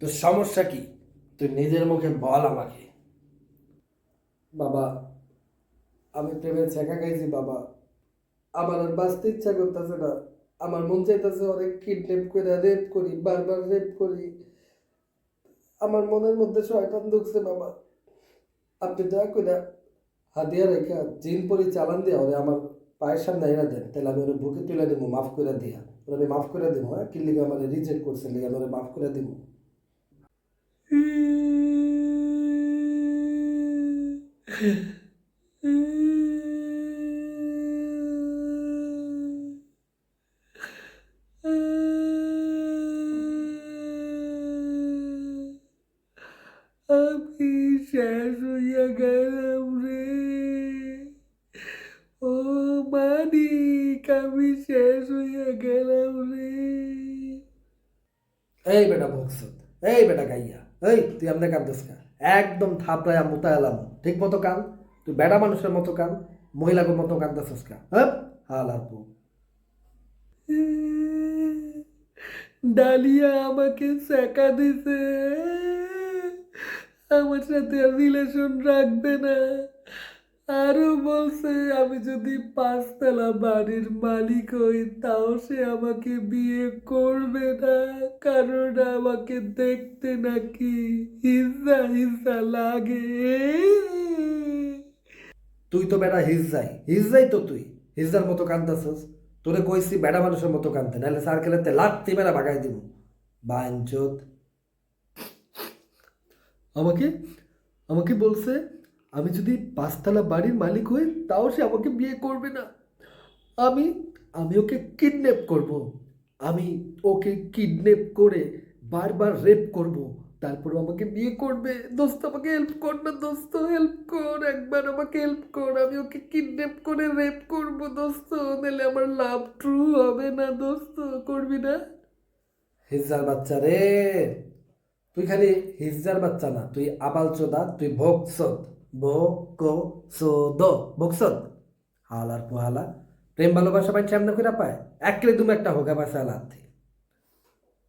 তোর সমস্যা কি? তুই নিজের মুখে বল আমাকে। বাবা, আমি প্রেমে ছেঁকা খাইছি, বাবা। আমার আর বাঁচতে ইচ্ছা করতেছে না। আমার মন চাইতেছে অনেক কিডন্যাপ করে রেপ করি, বারবার রেপ করি। আমার মনের মধ্যে শয়তান ঢুকছে, বাবা। আপনি দয়া করে হাতিয়া রেখা জিন পরি চালান দিয়ে ওরে আমার পায়ের সামনে আইনা দেন। তাহলে আমি ওরে বুকে তুলে দিব, মাফ করে দিয়া। ওরে আমি মাফ করে দিব হ্যাঁ? কি লিগে আমার রিজেক্ট করছে, লিগে আমি ওরে মাফ করে দিব। আমি শেষ হইয়া গেলাম রে ও মানিক আমি শেষ হইয়া গেলাম রে এই বেটা ভক্সত এই বেটা গাইয়া, এই, তুই আমনে কান্দস কা একদম থাপড়াইয়া মোতায়ালাম। ঠিক মতো কান? তুই বেটা মানুষের মতো কান মহিলাকে মতো কান্দাসস কা? হ্যাঁ? হাল আর ডালিয়া আমাকে শেখা দিছে। আমার সাথে রিলেশন রাখবে না। আরও বলছে আমি যদি পাঁচতলা বাড়ির মালিক হই তাও সে আমাকে বিয়ে করবে না। কারণ আমাকে দেখতে নাকি হিজা হিজা লাগে। তুই তো বেটা হিজজাই হিজজাই তো তুই। হিজজার মতো কান্দাসস তোরে কইছি বেটা মানুষের মতো কানতে নাহলে সার্কেলেতে লাত্তি মেরা বাগাই দিব। বাঞ্চত আমাকে? আমাকে বলছে আমি যদি পাঁচতলা বাড়ির মালিক হই, তাও সে আমাকে বিয়ে করবে না। আমি আমি ওকে কিডন্যাপ করব। আমি ওকে কিডন্যাপ করে বারবার রেপ করব। তারপর আমাকে বিয়ে করবে। দোস্ত, আমাকে হেল্প কর না দোস্ত হেল্প কর। একবার আমাকে হেল্প কর। আমি ওকে কিডন্যাপ করে রেপ করব দোস্ত। নাহলে আমার লাভ ট্রু হবে না দোস্ত। করবি না? হিজজার বাচ্চা রে। তুই খালি হিজজার বাচ্চা না, তুই আবাল চোদা তুই ভোগসদ ভো কো সো দ ভোগসদ হালার পোহালা। প্রেম, ভালোবাসা পাই সামনে করে পায়। একলে তুমি একটা হোক আমার সালাথি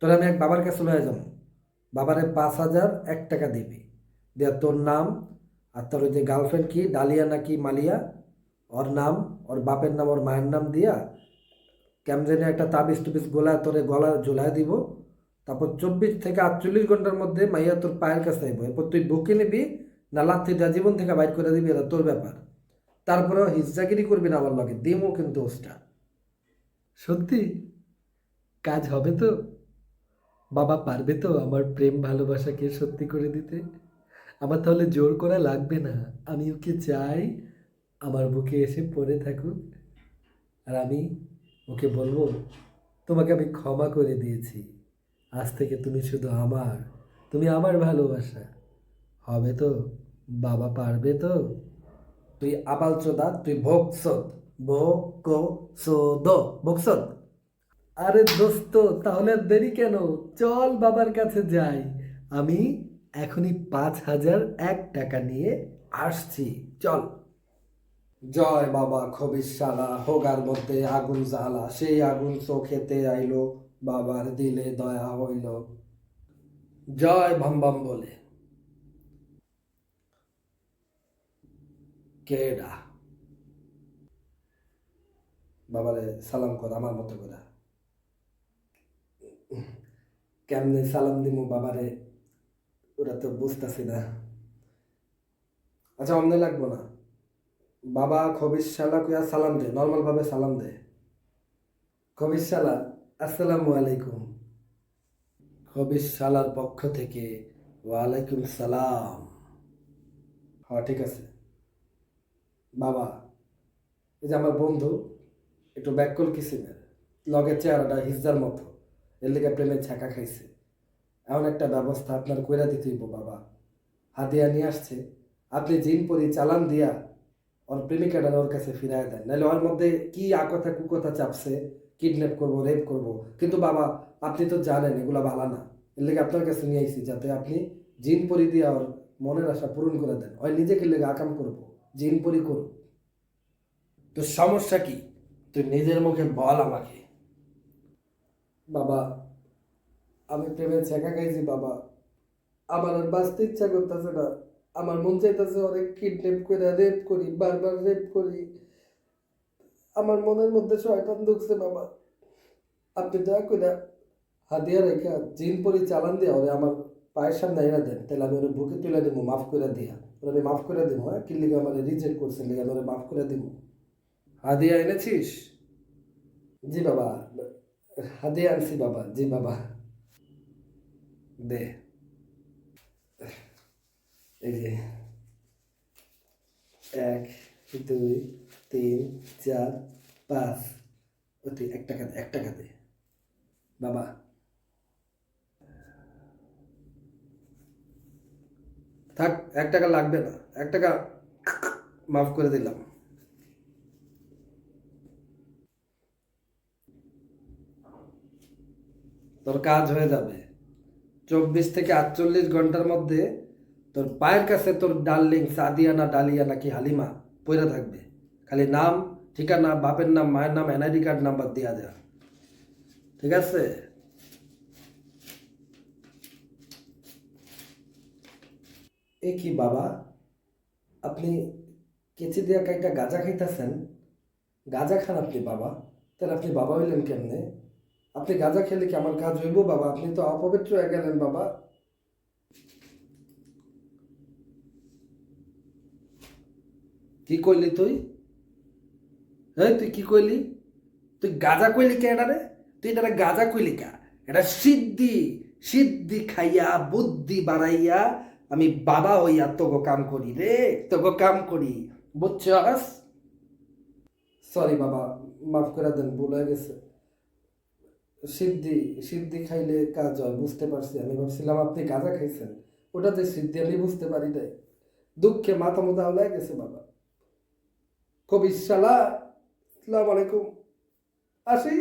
তোর আমি এক বাবার কাছে লয়ে যাব। বাবারে পাঁচ হাজার এক টাকা দিবি। দেয়া তোর নাম আর তোর ওই যে গার্লফ্রেন্ড কি, ডালিয়া নাকি মালিয়া, ওর নাম, ওর বাপের নাম, ওর মায়ের নাম দিয়া ক্যামজেনে একটা তাবিজ টুবিজ গোলা তোরে গলা ঝুলাই দিব। তারপর চব্বিশ থেকে আটচল্লিশ ঘণ্টার মধ্যে মাইয়া তোর পায়ের কাছে আইব। এরপর তুই বুকে নিবি না দেওয়া জীবন থেকে বাইর করে দিবি, এটা তোর ব্যাপার। তারপরেও হিজ্জাগিরি করবি না আমার লগে দিমও কিন্তু ওসটা। সত্যি? কাজ হবে তো? বাবা পারবে তো আমার প্রেম ভালোবাসাকে সত্যি করে দিতে? আমার তাহলে জোর করা লাগবে না। আমি ওকে চাই আমার বুকে এসে পড়ে থাকুক? আর আমি ওকে বলব, তোমাকে আমি ক্ষমা করে দিয়েছি। আজ থেকে তুমি শুধু আমার, তুমি আমার ভালোবাসা। হবে তো? বাবা পারবে তো? তুই আবাল চোদা, তুই ভোগসদ ভো কো সো দ ভোগসদ। আরে দোস্ত, তাহলে দেরি কেন? চল বাবার কাছে যাই। আমি এখনই পাঁচ হাজার এক টাকা নিয়ে আসছি। চল। জয় বাবা, খবিশালা, হোগার মধ্যে আগুন জ্বালা। সেই আগুন চোখেতে আইলো, বাবার দিলে দয়া হইল। জয় ভাম্বাম বলে। কেডা? বাবারে, সালাম কর, আমার মতো করে। কেমনে সালাম দিমু বাবারে? ওরা তো বুঝতেছি না। আচ্ছা অমনে লাগবো না। বাবা, খবির শালা কুয়া সালাম দে নর্মাল ভাবে সালাম দে। খবির শালা, আসসালামু আলাইকুম। খবির শালার পক্ষ থেকে ওয়ালাইকুম সালাম। হ্যাঁ ঠিক আছে। বাবা, এই যে আমার বন্ধু, একটু ব্যাককল কিসিমের লগের চেহারাটা হিজদার মতো। এর লিগে প্রেমের ছাকা খাইছে। এমন একটা ব্যবস্থা আপনার কইরা দিতে হইব বাবা। হাতিয়া নিয়ে আসছে। আপনি জিন পরি চালান দিয়া ওর প্রেমিকাটা ওর কাছে ফিরায় দেন। নাহলে ওর মধ্যে কি আকথা কুকথা চাপছে কিডন্যাপ করব রেপ করব। কিন্তু বাবা, আপনি তো জানেন এগুলা ভালো না। এর লেগে আপনার কাছে নিয়ে আইছি যাতে আপনি জিন পরি দিয়া ওর মনের আশা পূরণ করে দেন। ওই নিজেকে লেগে আকাম করব। জিন পরি করুক। তোর সমস্যা কি? তুই নিজের মুখে বল আমাকে। বাবা, আমি প্রেমে ছেঁকা খাইছি, বাবা। আমার আর বাঁচতে ইচ্ছা করতেছে না। আমার মন চাইতেছে অনেক কিডন্যাপ করে রেপ করি, বারবার রেপ করি। আমার মনের মধ্যে শয়তান ঢুকছে, বাবা। আপনি দয়া করে হাতিয়া রেখা জিন পরি চালান দিয়া, ওরে আমার পায়ের সামনে এনে দেন, তাহলে আমি ওরে বুকে তুলে দিব, মাফ করে দিয়া। ওরে আমি মাফ করে দিব হ্যাঁ? কি লিগে আমার রিজেক্ট করছে, লিগে আমি ওরে মাফ করে দিব। হাদিয়া এনেছিস? জি বাবা। হাদিয়া আনছি বাবা, জি বাবা। দে। এই যে। এক, দুই, তিন, চার, পাঁচ। ওতে এক টাকা এক টাকা দে। বাবা। থাক, এক টাকা লাগবে না। এক টাকা মাফ করে দিলাম। তোর কাজ হয়ে যাবে। চব্বিশ থেকে আটচল্লিশ ঘণ্টার মধ্যে তোর পায়ের কাছে তোর ডার্লিং সাদিয়া না ডালিয়া নাকি হালিমা পড়ে থাকবে। খালি নাম, ঠিকানা, বাপের নাম, মায়ের নাম, এনআইডি কার্ড নাম্বার দেওয়া দেওয়া ঠিক আছে? এ কি বাবা? আপনি কেচি দিয়া কাইটা গাঁজা খাইতেছেন। গাঁজা খান আপনি বাবা। তাহলে আপনি বাবা হইলেন কেমনে? আপনি গাঁজা খেলে কি আমার কাজ হইব বাবা? আপনি তো অপবিত্র হয়ে গেলেন বাবা। কি কইলি তুই? হ্যাঁ তুই কি কইলি? তুই গাজা কইলি কে এটা রে তুই এটা গাজা কইলি কা? এটা সিদ্ধি সিদ্ধি খাইয়া, বুদ্ধি বাড়াইয়া আমি বাবা হইয়া তোগো কাম করি রে, তোগো কাম করি বুঝছস সরি বাবা, মাফ করে দেন, ভুল হয়ে গেছে। সিদ্ধি সিদ্ধি খাইলে কাজ হয়, বুঝতে পারছি। আমি ভাবছিলাম আপনি গাঁজা খাইছেন ওটা যে সিদ্ধি আমি বুঝতে পারি নাই। দুঃখে মাথা মোথা হয়ে গেছে বাবা। কবি সালা আলাইকুম। আসি।